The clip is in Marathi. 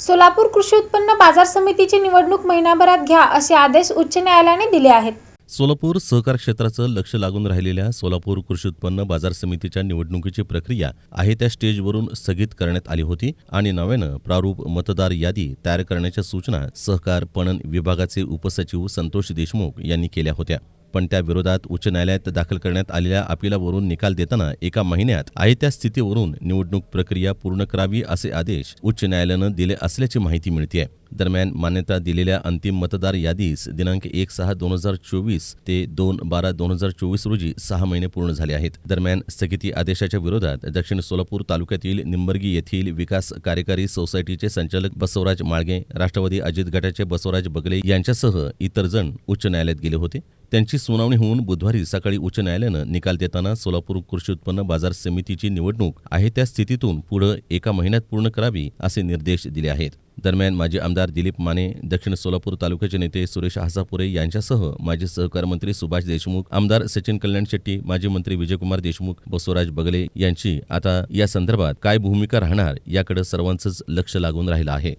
सोलापूर कृषी उत्पन्न बाजार समितीची निवडणूक महिनाभरात घ्या असे आदेश उच्च न्यायालयाने दिले आहेत. सोलापूर सहकार क्षेत्राचं लक्ष लागून राहिलेल्या सोलापूर कृषी उत्पन्न बाजार समितीच्या निवडणुकीची प्रक्रिया आहे त्या स्टेजवरून स्थगित करण्यात आली होती आणि नव्यानं प्रारूप मतदार यादी तयार करण्याच्या सूचना सहकार पणन विभागाचे उपसचिव संतोष देशमुख यांनी केल्या होत्या. पण त्या विरोधात उच्च न्यायालयात दाखल करण्यात आलेल्या अपिलावरून निकाल देताना एका महिन्यात आहे त्या स्थितीवरून निवडणूक प्रक्रिया पूर्ण करावी असे आदेश उच्च न्यायालयानं दिले असल्याची माहिती मिळते दरम्यान मान्यता दिलेल्या अंतिम मतदार यादीस दिनांक एक सहा दोन हजार चोवीस ते दोन बारा दोन हजार चोवीस रोजी सहा महिने पूर्ण झाले आहेत. दरम्यान स्थगिती आदेशाच्या विरोधात दक्षिण सोलापूर तालुक्यातील निंबर्गी येथील विकास कार्यकारी सोसायटीचे संचालक बसवराज माळगे राष्ट्रवादी अजित गटाचे बसवराज बगले यांच्यासह इतर जण उच्च न्यायालयात गेले होते. त्यांची सुनावणी होऊन बुधवारी सकाळी उच्च न्यायालयानं निकाल देताना सोलापूर कृषी उत्पन्न बाजार समितीची निवडणूक आहे त्या स्थितीतून पुढे एका महिन्यात पूर्ण करावी असे निर्देश दिले आहेत. दरम्यान माजी आमदार दिलीप माने दक्षिण सोलापूर तालुक्याचे नेते सुरेश हासापुरे यांच्यासह माजी सहकार मंत्री सुभाष देशमुख आमदार सचिन कल्याण शेट्टी माजी मंत्री विजयकुमार देशमुख बसवराज बगले यांची आता या संदर्भात काय भूमिका राहणार याकडे सर्वांचंच लक्ष लागून राहिलं आहे.